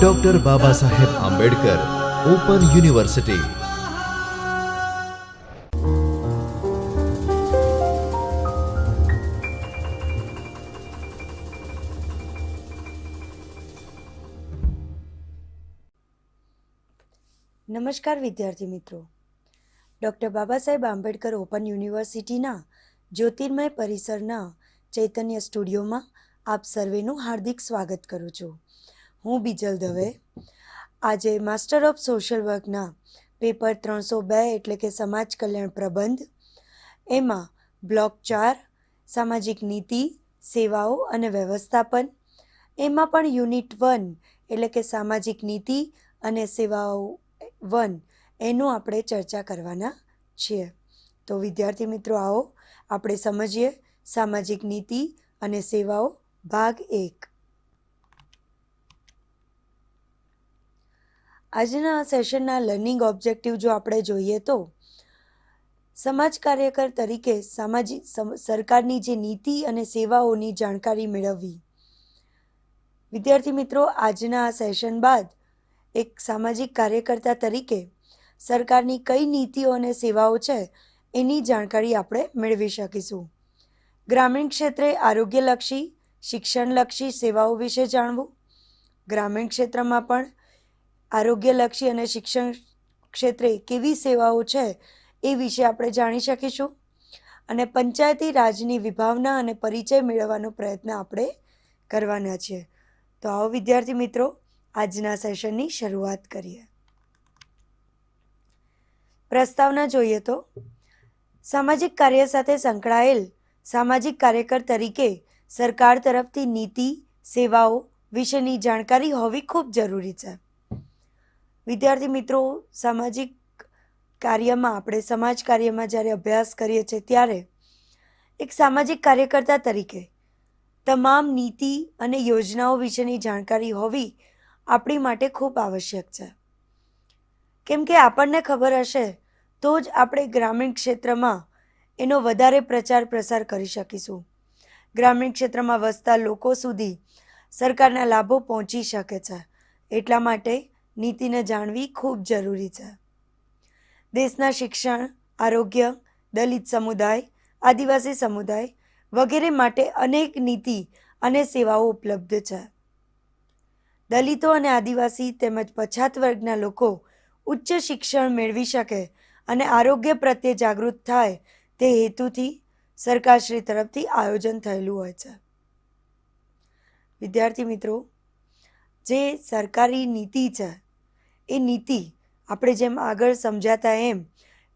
Doctor Baba Saheb Ambedkar open university નમસ્કાર વિદ્યાર્થી મિત્રો. ડૉક્ટર બાબા સાહેબ આંબેડકર ઓપન યુનિવર્સિટીના જ્યોતિર્મય પરિસરના ચૈતન્ય સ્ટુડિયોમાં આપ સર્વેનું હાર્દિક સ્વાગત કરું છું. હું બીજલ દવે. આજે માસ્ટર ઓફ સોશિયલ વર્કના પેપર ત્રણસો બે એટલે કે સમાજ કલ્યાણ પ્રબંધ. એમાં બ્લોક ચાર, સામાજિક નીતિ, સેવાઓ અને વ્યવસ્થાપન. એમાં પણ યુનિટ વન એટલે કે સામાજિક નીતિ અને સેવાઓ વન એનું આપણે ચર્ચા કરવાના છીએ. તો વિદ્યાર્થી મિત્રો આવો, આપણે સમજીએ સામાજિક નીતિ અને સેવાઓ ભાગ એક. આજના સેશનના લર્નિંગ ઓબ્જેક્ટિવ જો આપણે જોઈએ તો, સમાજ કાર્યકર તરીકે સામાજિક સરકારની જે નીતિ અને સેવાઓની જાણકારી મેળવવી. વિદ્યાર્થી મિત્રો, આજના સેશન બાદ એક સામાજિક કાર્યકર્તા તરીકે સરકારની કઈ નીતિઓ અને સેવાઓ છે એની જાણકારી આપણે મેળવી શકીશું. ગ્રામીણ ક્ષેત્રે આરોગ્યલક્ષી શિક્ષણલક્ષી સેવાઓ વિશે જાણવું, ગ્રામીણ ક્ષેત્રમાં પણ આરોગ્યલક્ષી અને શિક્ષણ ક્ષેત્રે કેવી સેવાઓ છે એ વિશે આપણે જાણી શકીશું અને પંચાયતી રાજની વિભાવના અને પરિચય મેળવવાનો પ્રયત્ન આપણે કરવાના છીએ તો આવો વિદ્યાર્થી મિત્રો, આજના સેશનની શરૂઆત કરીએ. પ્રસ્તાવના જોઈએ તો, સામાજિક કાર્ય સાથે સંકળાયેલ સામાજિક કાર્યકર તરીકે સરકાર તરફથી નીતિ, સેવાઓ વિશેની જાણકારી હોવી ખૂબ જરૂરી છે. વિદ્યાર્થી મિત્રો, સામાજિક કાર્યમાં આપણે સમાજ કાર્યમાં જ્યારે અભ્યાસ કરીએ છીએ ત્યારે એક સામાજિક કાર્યકર્તા તરીકે તમામ નીતિ અને યોજનાઓ વિશેની જાણકારી હોવી આપણી માટે ખૂબ આવશ્યક છે. કેમ કે આપણને ખબર હશે તો જ આપણે ગ્રામીણ ક્ષેત્રમાં એનો વધારે પ્રચાર પ્રસાર કરી શકીશું. ગ્રામીણ ક્ષેત્રમાં વસતા લોકો સુધી સરકારના લાભો પહોંચી શકે છે. એટલા માટે નીતિને જાણવી ખૂબ જરૂરી છે. દેશના શિક્ષણ, આરોગ્ય, દલિત સમુદાય, આદિવાસી સમુદાય વગેરે માટે અનેક નીતિ અને સેવાઓ ઉપલબ્ધ છે. દલિતો અને આદિવાસી તેમજ પછાત વર્ગના લોકો ઉચ્ચ શિક્ષણ મેળવી શકે અને આરોગ્ય પ્રત્યે જાગૃત થાય તે હેતુથી સરકારશ્રી તરફથી આયોજન થયેલું હોય છે. વિદ્યાર્થી મિત્રો, જે સરકારી નીતિ છે, એ નીતિ આપણે જેમ આગળ સમજાતા એમ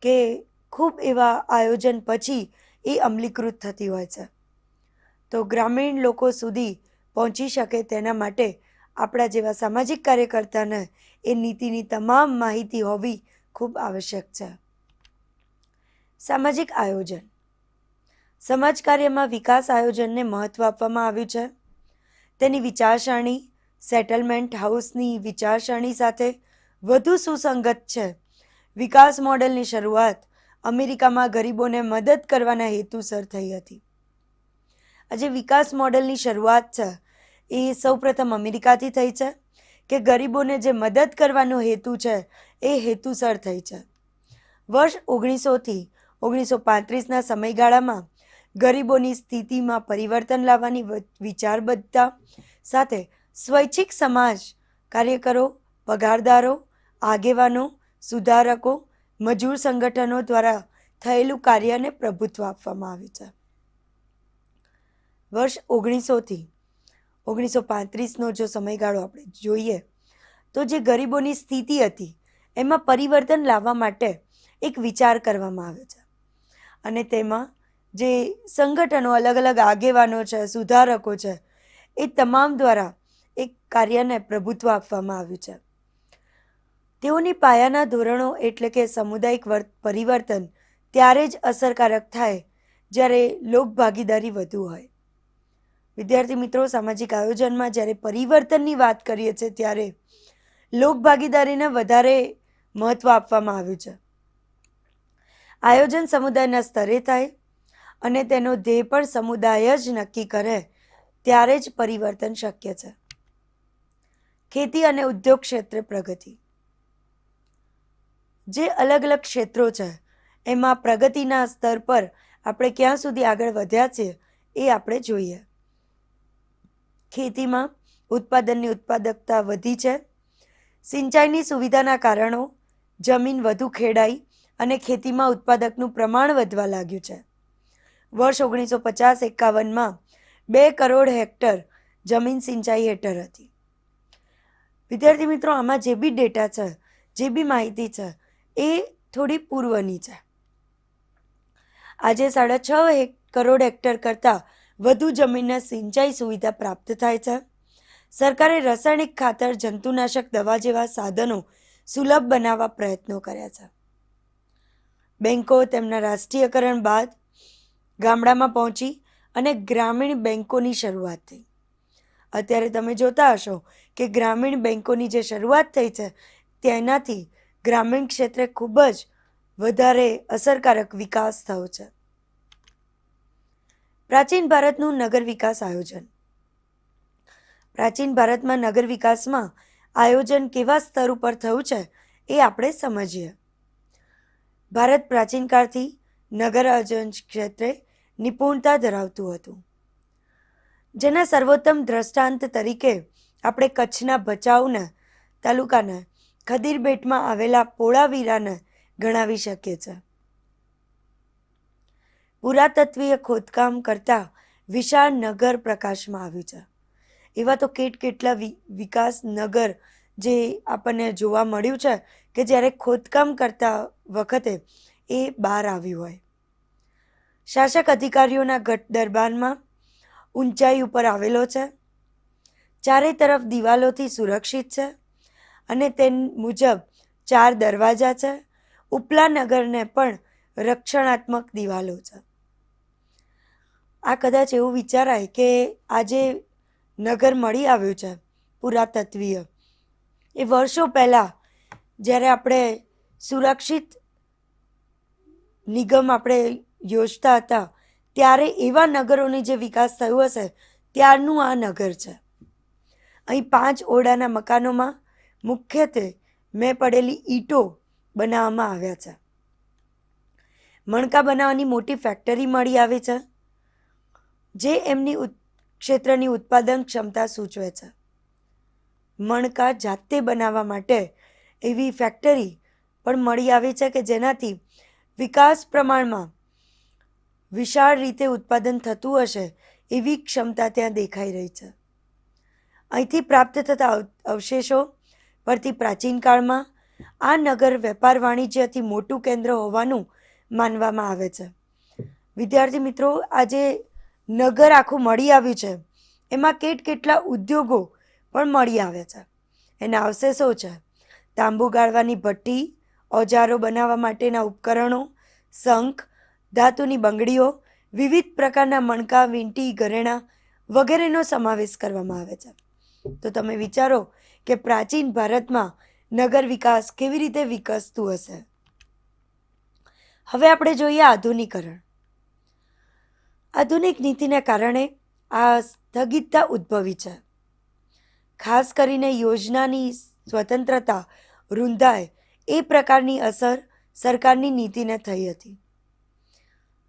કે ખૂબ એવા આયોજન પછી એ અમલીકૃત થતી હોય છે. તો ગ્રામીણ લોકો સુધી પહોંચી શકે તેના માટે આપણા જેવા સામાજિક કાર્યકર્તાને એ નીતિની તમામ માહિતી હોવી ખૂબ આવશ્યક છે. સામાજિક આયોજન. સમાજ કાર્યમાં વિકાસ આયોજનને મહત્ત્વ આપવામાં આવ્યું છે. તેની વિચારસરણી, સેટલમેન્ટ હાઉસની વિચારસરણી સાથે વધુ સુસંગત છે. વિકાસ મોડેલની શરૂઆત અમેરિકામાં ગરીબોને મદદ કરવાના હેતુસર થઈ હતી. આજે વિકાસ મોડેલની શરૂઆત છે. એ સૌપ્રથમ અમેરિકાથી થઈ છે કે ગરીબોને જે મદદ કરવાનો હેતુ છે એ હેતુસર થઈ છે. વર્ષ ઓગણીસોથી ઓગણીસો પાંત્રીસના સમયગાળામાં ગરીબોની સ્થિતિમાં પરિવર્તન લાવવાની વિચારબદ્ધતા સાથે સ્વૈચ્છિક સમાજ, કાર્યકરો, પગારદારો, આગેવાનો, સુધારકો, મજૂર સંગઠનો દ્વારા થયેલું કાર્યને પ્રભુત્વ આપવામાં આવ્યું છે. વર્ષ ઓગણીસોથી, ઓગણીસો પાંત્રીસનો જો સમયગાળો આપણે જોઈએ, તો જે ગરીબોની સ્થિતિ હતી, એમાં પરિવર્તન લાવવા માટે એક વિચાર કરવામાં આવ્યો છે. અને તેમાં જે સંગઠનો અલગ અલગ આગેવાનો છે, સુધારકો છે, એ તમામ દ્વારા એક કાર્યને પ્રભુત્વ આપવામાં આવ્યું છે. તેઓની પાયાના ધોરણો એટલે કે સામુદાયિક વર્ત પરિવર્તન ત્યારે જ અસરકારક થાય જ્યારે લોકભાગીદારી વધુ હોય. વિદ્યાર્થી મિત્રો, સામાજિક આયોજનમાં જ્યારે પરિવર્તનની વાત કરીએ છીએ ત્યારે લોકભાગીદારીને વધારે મહત્ત્વ આપવામાં આવ્યું છે. આયોજન સમુદાયના સ્તરે થાય અને તેનો ધ્યેય પણ સમુદાય જ નક્કી કરે, ત્યારે જ પરિવર્તન શક્ય છે. ખેતી અને ઉદ્યોગ ક્ષેત્રે પ્રગતિ. જે અલગ અલગ ક્ષેત્રો છે, એમાં પ્રગતિના સ્તર પર આપણે ક્યાં સુધી આગળ વધ્યા છીએ એ આપણે જોઈએ. ખેતીમાં ઉત્પાદનની ઉત્પાદકતા વધી છે. સિંચાઈની સુવિધાના કારણો, જમીન વધુ ખેડાઈ અને ખેતીમાં ઉત્પાદકનું પ્રમાણ વધવા લાગ્યું છે. વર્ષ ઓગણીસો પચાસ એકાવનમાં બે કરોડ હેક્ટર જમીન સિંચાઈ હેઠળ હતી. વિદ્યાર્થી મિત્રો, આમાં જે બી ડેટા છે, જે બી માહિતી છે, એ થોડી પૂર્વની છે. આજે સાડા છ કરોડ હેક્ટર કરતાં વધુ જમીનને સિંચાઈ સુવિધા પ્રાપ્ત થાય છે. સરકારે રાસાયણિક ખાતર, જંતુનાશક, દવા જેવા સાધનો સુલભ બનાવવા પ્રયત્નો કર્યા છે. બેન્કો તેમના રાષ્ટ્રીયકરણ બાદ ગામડામાં પહોંચી અને ગ્રામીણ બેન્કોની શરૂઆત થઈ. અત્યારે તમે જોતા હશો કે ગ્રામીણ બેન્કોની જે શરૂઆત થઈ છે, તેનાથી ગ્રામીણ ક્ષેત્રે ખૂબ જ વધારે અસરકારક વિકાસ થયો છે. પ્રાચીન ભારતનું નગર વિકાસ આયોજન. પ્રાચીન ભારતમાં નગર વિકાસમાં આયોજન કેવા સ્તર ઉપર થયું છે, એ આપણે સમજીએ. ભારત પ્રાચીન કાળથી નગર આયોજન ક્ષેત્રે નિપુણતા ધરાવતું હતું. જેના સર્વોત્તમ દ્રષ્ટાંત તરીકે આપણે કચ્છના ભચાઉના તાલુકાના ખદીરબેટમાં આવેલા પોળાવીરાને ગણાવી શકીએ છીએ. પુરાતત્વીય ખોદકામ કરતા વિશાળ નગર પ્રકાશમાં આવ્યું છે. એવા તો કેટ કેટલા વિકાસ નગર જે આપણને જોવા મળ્યું છે કે જ્યારે ખોદકામ કરતા વખતે એ બહાર આવ્યું હોય. શાસક અધિકારીઓના ઘટ દરબારમાં ઊંચાઈ ઉપર આવેલો છે. ચારે તરફ દિવાલોથી સુરક્ષિત છે અને તે મુજબ ચાર દરવાજા છે. ઉપલા નગરને પણ રક્ષણાત્મક દિવાલો છે. આ કદાચ એવું વિચારાય કે આજે નગર મળી આવ્યું છે પુરાતત્વીય. એ વર્ષો પહેલાં જ્યારે આપણે સુરક્ષિત નિગમ આપણે યોજતા હતા. ત્યારે એવા નગરોની જે વિકાસ થયો હશે, ત્યારનું આ નગર છે. અહીં પાંચ ઓરડાના મકાનોમાં મુખ્યત્વે મેં પડેલી ઈંટો બનાવવામાં આવ્યા છે. મણકા બનાવવાની મોટી ફેક્ટરી મળી આવી છે, જે એમની ક્ષેત્રની ઉત્પાદન ક્ષમતા સૂચવે છે. મણકા જાતે બનાવવા માટે એવી ફેક્ટરી પણ મળી આવી છે કે જેનાથી વિકાસ પ્રમાણમાં વિશાળ રીતે ઉત્પાદન થતું હશે એવી ક્ષમતા ત્યાં દેખાઈ રહી છે. અહીંથી પ્રાપ્ત થતા અવશેષો પરથી પ્રાચીન કાળમાં આ નગર વેપાર વાણિજ્યથી મોટું કેન્દ્ર હોવાનું માનવામાં આવે છે. વિદ્યાર્થી મિત્રો, આજે નગર આખું મળી આવ્યું છે. એમાં કેટ કેટલા ઉદ્યોગો પણ મળી આવે છે. એના અવશેષો છે. તાંબુ ગાળવાની ભઠ્ઠી, ઓજારો બનાવવા માટેના ઉપકરણો, શંખ ધાતુની બંગડીઓ, વિવિધ પ્રકારના મણકા, વીંટી, ઘરેણા વગેરેનો સમાવેશ કરવામાં આવે છે. તો તમે વિચારો કે પ્રાચીન ભારતમાં નગર વિકાસ કેવી રીતે વિકસતું હશે? હવે આપણે જોઈએ આધુનિકરણ. આધુનિક નીતિને કારણે આ સ્થગિતતા ઉદ્ભવી છે. ખાસ કરીને યોજનાની સ્વતંત્રતા રૂંધાય એ પ્રકારની અસર સરકારની નીતિને થઈ હતી.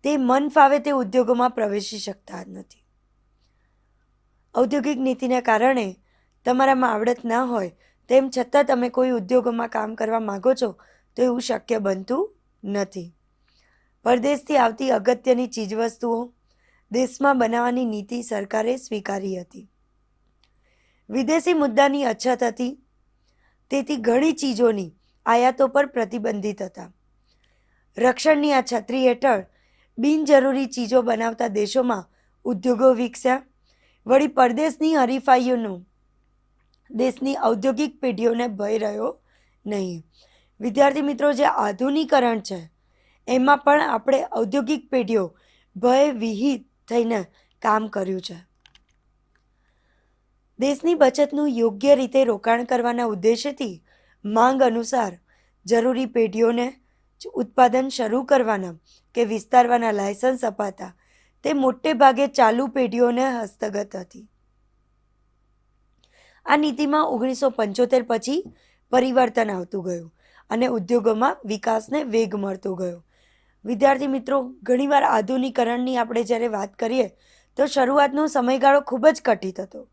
તે મન ફાવે તે ઉદ્યોગોમાં પ્રવેશી શકતા જ નથી. ઔદ્યોગિક નીતિને કારણે તમારામાં આવડત ના હોય, તેમ છતાં તમે કોઈ ઉદ્યોગોમાં કામ કરવા માગો છો, તો એવું શક્ય બનતું નથી. પરદેશથી આવતી અગત્યની ચીજવસ્તુઓ દેશમાં બનાવવાની નીતિ સરકારે સ્વીકારી હતી. વિદેશી મુદ્દાની અછત હતી, તેથી ઘણી ચીજોની આયાતો પર પ્રતિબંધિત હતા. રક્ષણની આ છત્રી હેઠળ બિનજરૂરી ચીજો બનાવતા દેશોમાં ઉદ્યોગો વિકસ્યા. વળી પરદેશની હરીફાઈઓનું દેશની ઔદ્યોગિક પેઢીઓને ભય રહ્યો નહીં. વિદ્યાર્થી મિત્રો, જે આધુનિકરણ છે, એમાં પણ આપણે ઔદ્યોગિક પેઢીઓ ભય વિહિત થઈને કામ કર્યું છે. દેશની બચતનું યોગ્ય રીતે રોકાણ કરવાના ઉદ્દેશ્યથી માંગ અનુસાર જરૂરી પેઢીઓને ઉત્પાદન શરૂ કરવાના કે વિસ્તારવાના લાયસન્સ અપાતા, તે મોટે ભાગે ચાલુ પેઢીઓને હસ્તગત હતી. આ નીતિમાં ઓગણીસો પંચોતેર પછી પરિવર્તન આવતું ગયું અને ઉદ્યોગોમાં વિકાસને વેગ મળતો ગયો. વિદ્યાર્થી મિત્રો, ઘણીવાર આધુનિકરણની આપણે જ્યારે વાત કરીએ, તો શરૂઆતનો સમયગાળો ખૂબ જ કઠિત હતો.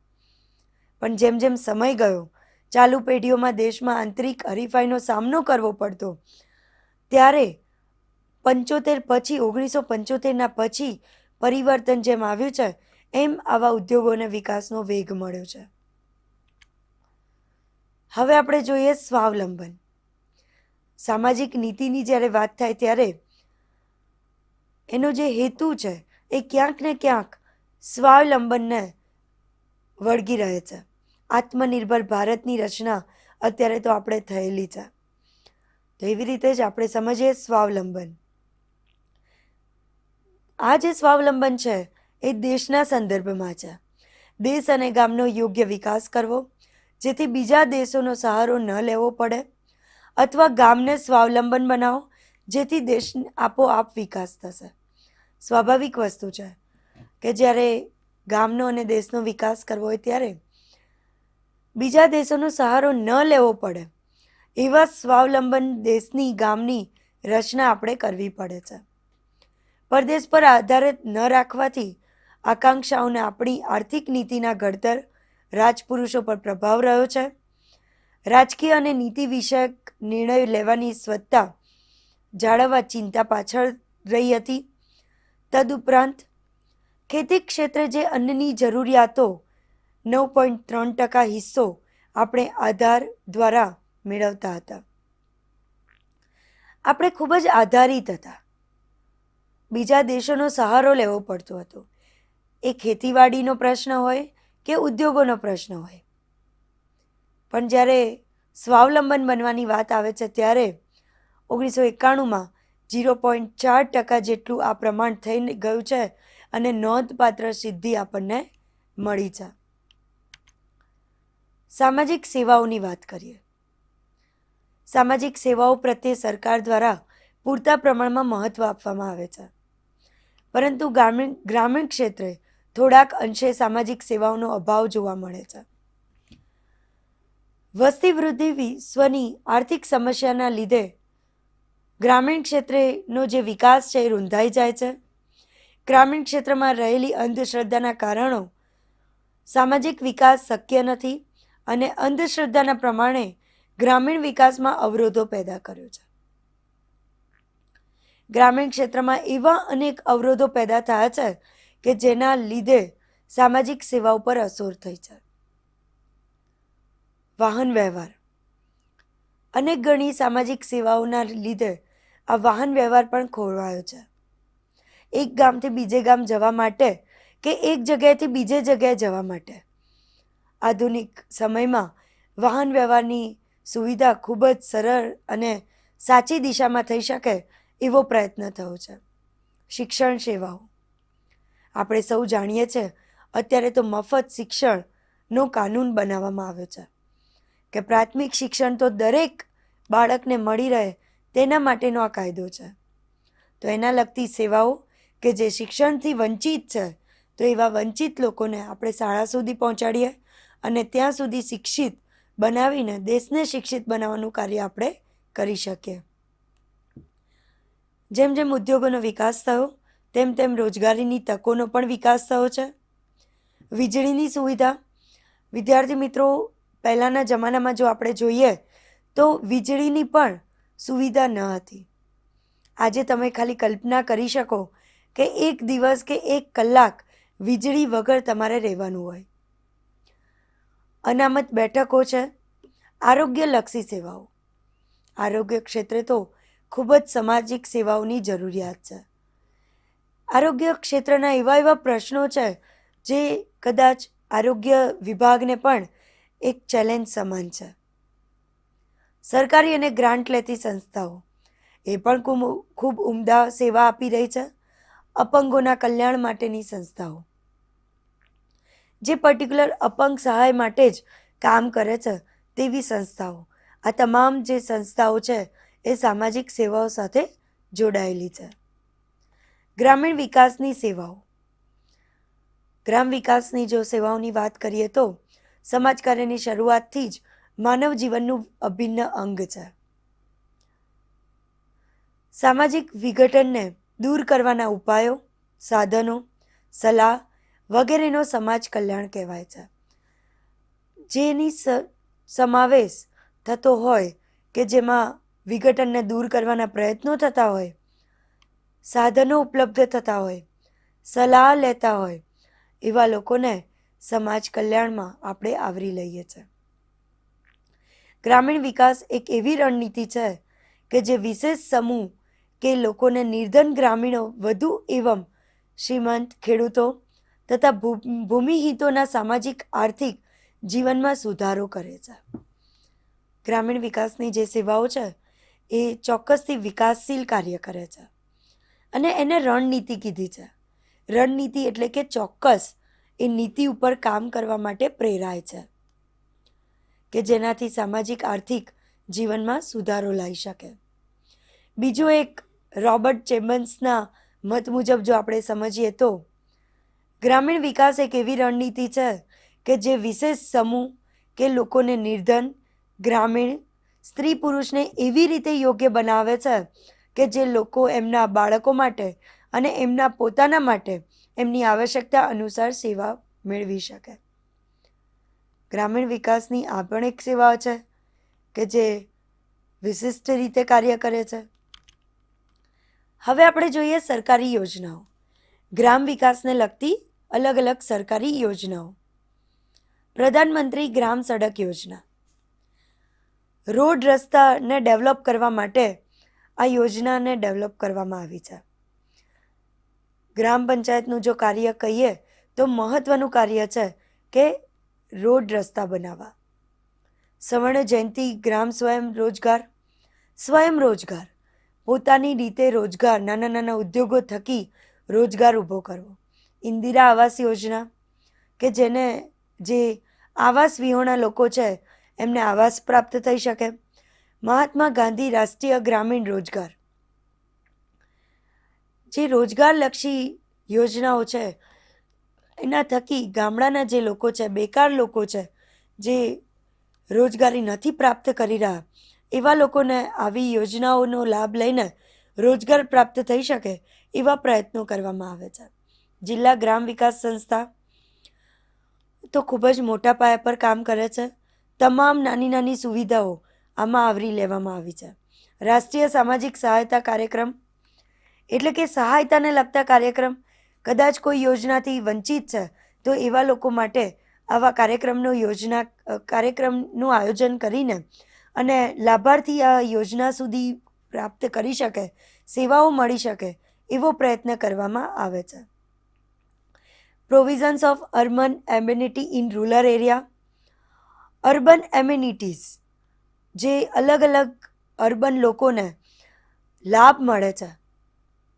પણ જેમ જેમ સમય ગયો, ચાલુ પેઢીઓમાં દેશમાં આંતરિક હરીફાઈનો સામનો કરવો પડતો ત્યારે પંચોતેર પછી, ઓગણીસો પંચોતેરના પછી પરિવર્તન જેમ આવ્યું છે, એમ આવા ઉદ્યોગોને વિકાસનો વેગ મળ્યો છે. હવે આપણે જોઈએ સ્વાવલંબન. સામાજિક નીતિની જ્યારે વાત થાય ત્યારે એનો જે હેતુ છે, એ ક્યાંક ને ક્યાંક સ્વાવલંબનને વળગી રહે છે. આત્મનિર્ભર ભારતની રચના અત્યારે તો આપણે થયેલી છે. એવી રીતે જ આપણે સમજીએ સ્વાવલંબન. આ જે સ્વાવલંબન છે, એ દેશના સંદર્ભમાં છે. દેશ અને ગામનો યોગ્ય વિકાસ કરવો, જેથી બીજા દેશોનો સહારો ન લેવો પડે, અથવા ગામને સ્વાવલંબન બનાવો, જેથી દેશ આપોઆપ વિકાસ થશે. સ્વાભાવિક વસ્તુ છે કે જ્યારે ગામનો અને દેશનો વિકાસ કરવો હોય ત્યારે બીજા દેશોનો સહારો ન લેવો પડે એવા સ્વાવલંબન દેશની ગામની રચના આપણે કરવી પડે છે. પરદેશ પર આધારિત ન રાખવાથી આકાંક્ષાઓને આપણી આર્થિક નીતિના ઘડતર રાજપુરુષો પર પ્રભાવ રહ્યો છે. રાજકીય અને નીતિ વિષયક નિર્ણય લેવાની સ્વચ્છતા જાળવવા ચિંતા પાછળ રહી હતી. તદુપરાંત ખેતી ક્ષેત્રે જે અન્નની જરૂરિયાતો નવ પોઈન્ટ ત્રણ ટકા હિસ્સો આપણે આધાર દ્વારા મેળવતા હતા. આપણે ખૂબ જ આધારિત હતા. બીજા દેશોનો સહારો લેવો પડતો હતો. એ ખેતીવાડીનો પ્રશ્ન હોય કે ઉદ્યોગોનો પ્રશ્ન હોય. પણ જ્યારે સ્વાવલંબન બનવાની વાત આવે છે ત્યારે ઓગણીસો એકાણુંમાં જીરો પોઈન્ટ ચાર ટકા જેટલું આ પ્રમાણ થઈ ગયું છે અને નોંધપાત્ર સિદ્ધિ આપણને મળી છે. સામાજિક સેવાઓની વાત કરીએ. સામાજિક સેવાઓ પ્રત્યે સરકાર દ્વારા પૂરતા પ્રમાણમાં મહત્ત્વ આપવામાં આવે છે. પરંતુ ગ્રામીણ ગ્રામીણ ક્ષેત્રે થોડાક અંશે સામાજિક સેવાઓનો અભાવ જોવા મળે છે. વસ્તી વૃદ્ધિ વિશ્વની આર્થિક સમસ્યાના લીધે ગ્રામીણ ક્ષેત્રેનો જે વિકાસ છે એ રૂંધાઈ જાય છે. ગ્રામીણ ક્ષેત્રમાં રહેલી અંધશ્રદ્ધાના કારણો સામાજિક વિકાસ શક્ય નથી અને અંધશ્રદ્ધાના પ્રમાણે ગ્રામીણ વિકાસમાં અવરોધો પેદા કર્યો છે. ગ્રામીણ ક્ષેત્રમાં એવા અનેક અવરોધો પેદા થયા છે કે જેના લીધે સામાજિક સેવાઓ પર અસર થઈ છે. વાહન વ્યવહાર. અનેક ઘણી સામાજિક સેવાઓના લીધે આ વાહન વ્યવહાર પણ ખોરવાયો છે. એક ગામથી બીજે ગામ જવા માટે કે એક જગ્યાએથી બીજે જગ્યાએ જવા માટે. આધુનિક સમયમાં વાહન વ્યવહારની સુવિધા ખૂબ જ સરળ અને સાચી દિશામાં થઈ શકે એવો પ્રયત્ન થયો છે. શિક્ષણ સેવાઓ. આપણે સૌ જાણીએ છીએ, અત્યારે તો મફત શિક્ષણનો કાનૂન બનાવવામાં આવ્યો છે કે પ્રાથમિક શિક્ષણ તો દરેક બાળકને મળી રહે તેના માટેનો આ કાયદો છે. તો એના લગતી સેવાઓ કે જે શિક્ષણથી વંચિત છે, તો એવા વંચિત લોકોને આપણે શાળા સુધી પહોંચાડીએ અને ત્યાં સુધી શિક્ષિત બનાવીને દેશને શિક્ષિત બનાવવાનું કાર્ય આપણે કરી શકીએ. જેમ જેમ ઉદ્યોગોનો વિકાસ થયો, તેમ તેમ રોજગારીની તકોનો પણ વિકાસ થયો છે. વીજળીની સુવિધા. વિદ્યાર્થી મિત્રો, પહેલાંના જમાનામાં જો આપણે જોઈએ, તો વીજળીની પણ સુવિધા ન હતી. આજે તમે ખાલી કલ્પના કરી શકો કે એક દિવસ કે એક કલાક વીજળી વગર તમારે રહેવાનું હોય. અનામત બેઠકો છે. આરોગ્યલક્ષી સેવાઓ. આરોગ્ય ક્ષેત્રે તો ખૂબ જ સામાજિક સેવાઓની જરૂરિયાત છે. આરોગ્ય ક્ષેત્રના એવા એવા પ્રશ્નો છે જે કદાચ આરોગ્ય વિભાગને પણ એક ચેલેન્જ સમાન છે. સરકારી અને ગ્રાન્ટ લેતી સંસ્થાઓ એ પણ ખૂબ ખૂબ ઉમદા સેવા આપી રહી છે. અપંગોના કલ્યાણ માટેની સંસ્થાઓ. જે પર્ટિક્યુલર અપંગ સહાય માટે જ કામ કરે છે તેવી સંસ્થાઓ. આ તમામ જે સંસ્થાઓ છે એ સામાજિક સેવાઓ સાથે જોડાયેલી છે. ગ્રામીણ વિકાસની સેવાઓ. ગ્રામ વિકાસની જો સેવાઓની વાત કરીએ તો સમાજ કાર્યની શરૂઆતથી જ માનવ જીવનનું અભિન્ન અંગ છે. સામાજિક વિઘટનને દૂર કરવાના ઉપાયો, સાધનો, સલાહ વગેરેનો સમાજ કલ્યાણ કહેવાય છે. જેની સમાવેશ થતો હોય કે જેમાં વિઘટનને દૂર કરવાના પ્રયત્નો થતા હોય, સાધનો ઉપલબ્ધ થતા હોય, સલાહ લેતા હોય, એવા લોકોને સમાજ કલ્યાણમાં આપણે આવરી લઈએ છીએ ગ્રામીણ વિકાસ એક એવી રણનીતિ છે કે જે વિશેષ સમૂહ કે લોકોને નિર્ધન ગ્રામીણો વધુ એવમ શ્રીમંત ખેડૂતો તથા ભૂમિહિતોના સામાજિક, આર્થિક જીવનમાં સુધારો કરે છે. ગ્રામીણ વિકાસની જે સેવાઓ છે, એ ચોક્કસથી વિકાસશીલ કાર્ય કરે છે. અને એને રણનીતિ કીધી છે. રણનીતિ એટલે કે ચોક્કસ એ નીતિ ઉપર કામ કરવા માટે પ્રેરાય છે, કે જેનાથી સામાજિક, આર્થિક જીવનમાં સુધારો લાવી શકે. બીજો એક રોબર્ટ ચેમ્બન્સના મત મુજબ જો આપણે સમજીએ તો ગ્રામીણ વિકાસ એક એવી રણનીતિ છે કે જે વિશેષ સમૂહ કે લોકોને નિર્ધન, ગ્રામીણ, સ્ત્રી પુરુષને એવી રીતે યોગ્ય બનાવે છે કે જે લોકો એમના બાળકો માટે અને એમના પોતાના માટે એમની આવશ્યકતા અનુસાર સેવા મેળવી શકે. ગ્રામીણ વિકાસની આ પણ એક સેવા છે કે જે વિશિષ્ટ રીતે કાર્ય કરે છે. હવે આપણે જોઈએ સરકારી યોજનાઓ. ગ્રામ વિકાસને લગતી અલગ અલગ સરકારી યોજનાઓ. પ્રધાનમંત્રી ગ્રામ સડક યોજના. રોડ રસ્તાને ડેવલપ કરવા માટે આ યોજનાને ડેવલપ કરવામાં આવી છે. ગ્રામ પંચાયતનું જો કાર્ય કહીએ તો મહત્ત્વનું કાર્ય છે કે રોડ રસ્તા બનાવવા. સવર્ણ જયંતિ ગ્રામ સ્વયં રોજગાર. સ્વયં રોજગાર. પોતાની રીતે રોજગાર નાના નાના ઉદ્યોગો થકી રોજગાર ઊભો કરવો. ઇન્દિરા આવાસ યોજના, કે જેને જે આવાસ વિહોણા લોકો છે, એમને આવાસ પ્રાપ્ત થઈ શકે. મહાત્મા ગાંધી રાષ્ટ્રીય ગ્રામીણ રોજગાર. જે રોજગારલક્ષી યોજનાઓ છે, એના થકી ગામડાના જે લોકો છે, બેકાર લોકો છે, જે રોજગારી નથી પ્રાપ્ત કરી રહ્યા, એવા લોકોને આવી યોજનાઓનો લાભ લઈને રોજગાર પ્રાપ્ત થઈ શકે, એવા પ્રયત્નો કરવામાં આવે છે. જિલ્લા ગ્રામ વિકાસ સંસ્થા તો ખૂબ જ મોટા પાયા પર કામ કરે છે. તમામ નાની નાની સુવિધાઓ આમાં આવરી લેવામાં આવી છે. રાષ્ટ્રીય સામાજિક સહાયતા કાર્યક્રમ એટલે કે સહાયતાને લગતા કાર્યક્રમ કદાચ કોઈ યોજનાથી વંચિત છે, તો એવા લોકો માટે આવા કાર્યક્રમનો યોજના કાર્યક્રમનું આયોજન કરીને અને લાભાર્થી આ યોજના સુધી પ્રાપ્ત કરી શકે, સેવાઓ મળી શકે એવો પ્રયત્ન કરવામાં આવે છે. Provisions of urban amenity in rural area urban amenities જે અલગ અલગ અર્બન લોકોને લાભ મળે છે.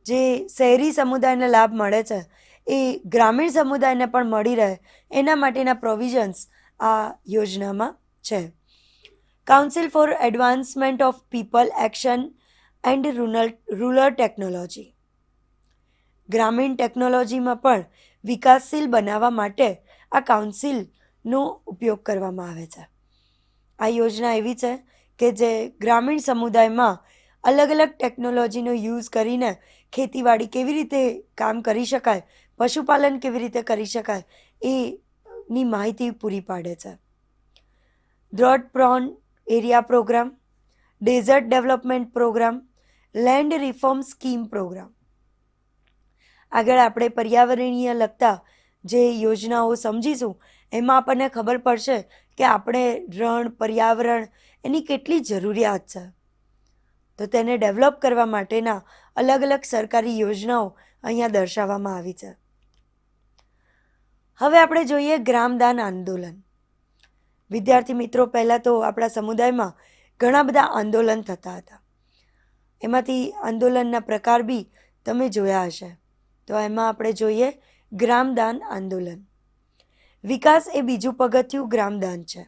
જે શહેરી સમુદાયને લાભ મળે છે. એ ગ્રામીણ સમુદાયને પણ મળી રહે. એના માટેના પ્રોવિઝન્સ આ યોજનામાં છે. Council for advancement of people action and rural rural technology ગ્રામીણ ટેકનોલોજીમાં પણ વિકાસશીલ બનાવવા માટે આ કાઉન્સિલનો ઉપયોગ કરવામાં આવે છે. આ યોજના એવી છે કે જે ગ્રામીણ સમુદાયમાં અલગ અલગ ટેકનોલોજીનો યુઝ કરીને ખેતીવાડી કેવી રીતે કામ કરી શકાય, પશુપાલન કેવી રીતે કરી શકાય, એની માહિતી પૂરી પાડે છે. Drought prone area programme, desert development programme, land reform scheme programme. આગળ આપણે પર્યાવરણીય લગતા જે યોજનાઓ સમજીશું, એમાં આપણને ખબર પડશે કે આપણે રણ, પર્યાવરણ એની કેટલી જરૂરિયાત છે. તો તેને ડેવલપ કરવા માટેના અલગ અલગ સરકારી યોજનાઓ અહીંયા દર્શાવવામાં આવી છે. હવે આપણે જોઈએ ગ્રામદાન આંદોલન. વિદ્યાર્થી મિત્રો, પહેલાં તો આપણા સમુદાયમાં ઘણા બધા આંદોલન થતા હતા. એમાંથી આંદોલનના પ્રકાર બી તમે જોયા હશે. તો એમાં આપણે જોઈએ ગ્રામદાન આંદોલન. વિકાસ એ બીજું પગથિયું ગ્રામદાન છે.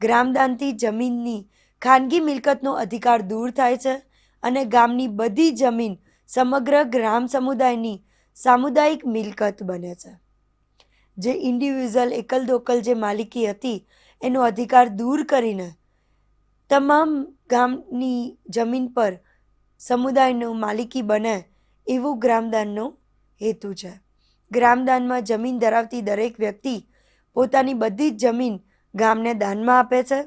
ગ્રામદાનથી જમીનની ખાનગી મિલકતનો અધિકાર દૂર થાય છે અને ગામની બધી જમીન સમગ્ર ગ્રામ સમુદાયની સામુદાયિક મિલકત બને છે. જે ઇન્ડિવિઝ્યુઅલ એકલ દોકલ જે માલિકી હતી એનો અધિકાર દૂર કરીને તમામ ગામની જમીન પર સમુદાયનું માલિકી બને એવું ગ્રામદાનનો હેતુ છે. ગ્રામદાનમાં જમીન ધરાવતી દરેક વ્યક્તિ પોતાની બધી જ જમીન ગામને દાનમાં આપે છે.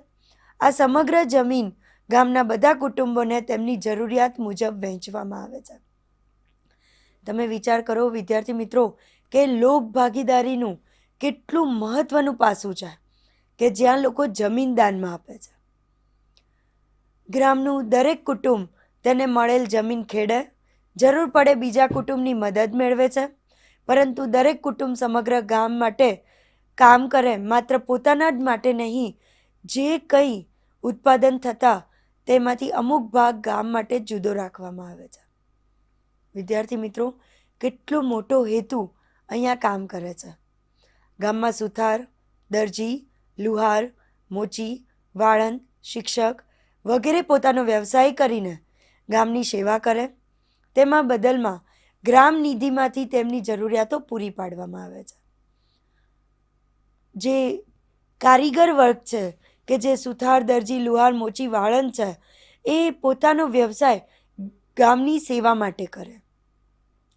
આ સમગ્ર જમીન ગામના બધા કુટુંબોને તેમની જરૂરિયાત મુજબ વહેંચવામાં આવે છે. તમે વિચાર કરો વિદ્યાર્થી મિત્રો, કે લોક ભાગીદારીનું કેટલું મહત્વનું પાસું છે, કે જ્યાં લોકો જમીન દાનમાં આપે છે. ગ્રામનું દરેક કુટુંબ તેને મળેલ જમીન ખેડે જરૂર પડે બીજા કુટુંબની મદદ મેળવે છે. પરંતુ દરેક કુટુંબ સમગ્ર ગામ માટે કામ કરે, માત્ર પોતાના જ માટે નહીં, જે કંઈ ઉત્પાદન થતા તેમાંથી અમુક ભાગ ગામ માટે જુદો રાખવામાં આવે છે. વિદ્યાર્થી મિત્રો, કેટલો મોટો હેતુ અહીંયા કામ કરે છે. ગામમાં સુથાર, દરજી, લુહાર, મોચી, વાળંદ, શિક્ષક વગેરે પોતાનો વ્યવસાય કરીને ગામની સેવા કરે તેમાં બદલમાં ગ્રામ નિધિમાંથી તેમની જરૂરિયાતો પૂરી પાડવામાં આવે છે. જે કારીગર વર્ગ છે કે જે સુથાર, દરજી, લુહાર, મોચી, વાળંદ છે, એ પોતાનો વ્યવસાય ગામની સેવા માટે કરે.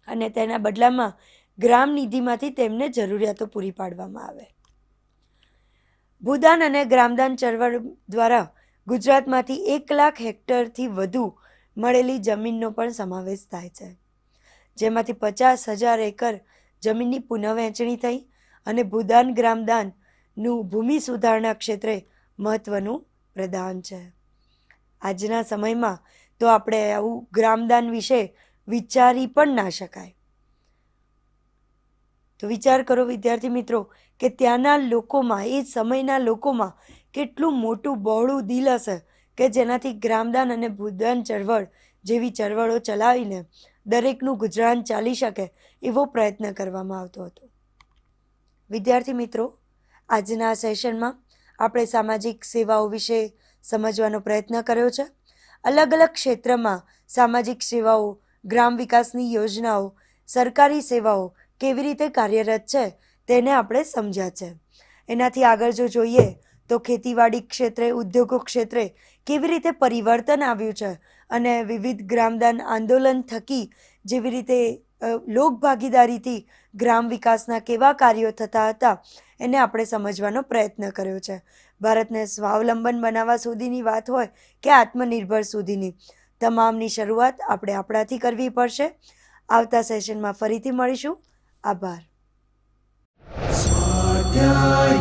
અને તેના બદલામાં ગ્રામ નિધિમાંથી તેમને જરૂરિયાતો પૂરી પાડવામાં આવે. ભૂદાન અને ગ્રામદાન ચળવળ દ્વારા ગુજરાતમાંથી એક લાખ હેક્ટરથી વધુ મળેલી જમીનનો પણ સમાવેશ થાય છે. જેમાંથી પચાસ હજાર એકર જમીનની પુનઃવહેંચણી થઈ અને ભૂદાન ગ્રામદાનનું ભૂમિ સુધારણા ક્ષેત્રે મહત્ત્વનું પ્રદાન છે. આજના સમયમાં તો આપણે આવું ગ્રામદાન વિશે વિચારી પણ ના શકાય. તો વિચાર કરો વિદ્યાર્થી મિત્રો કે ત્યાંના લોકોમાં, એ સમયના લોકોમાં કેટલું મોટું બહોળું દિલ હશે કે જેનાથી ગ્રામદાન અને ભૂદાન ચળવળ જેવી ચળવળો ચલાવીને દરેકનું ગુજરાન ચાલી શકે એવો પ્રયત્ન કરવામાં આવતો હતો. વિદ્યાર્થી મિત્રો, આજના સેશનમાં આપણે સામાજિક સેવાઓ વિશે સમજવાનો પ્રયત્ન કર્યો છે. અલગ અલગ ક્ષેત્રમાં સામાજિક સેવાઓ, ગ્રામ વિકાસની યોજનાઓ, સરકારી સેવાઓ કેવી રીતે કાર્યરત છે તેને આપણે સમજ્યા છે. એનાથી આગળ જો જોઈએ તો ખેતીવાડી ક્ષેત્રે, ઉદ્યોગો ક્ષેત્રે કેવી રીતે પરિવર્તન આવ્યું છે અને વિવિધ ગ્રામદાન આંદોલન થકી જેવી રીતે લોકભાગીદારીથી ગ્રામ વિકાસના કેવા કાર્યો થતા હતા, એને આપણે સમજવાનો પ્રયત્ન કર્યો છે. ભારતને સ્વાવલંબન બનાવવા સુધીની વાત હોય કે આત્મનિર્ભર સુધીની, તમામની શરૂઆત આપણે આપણાથી કરવી પડશે. આવતા સેશનમાં ફરીથી મળીશું. આભાર. સ્વાધ્યાય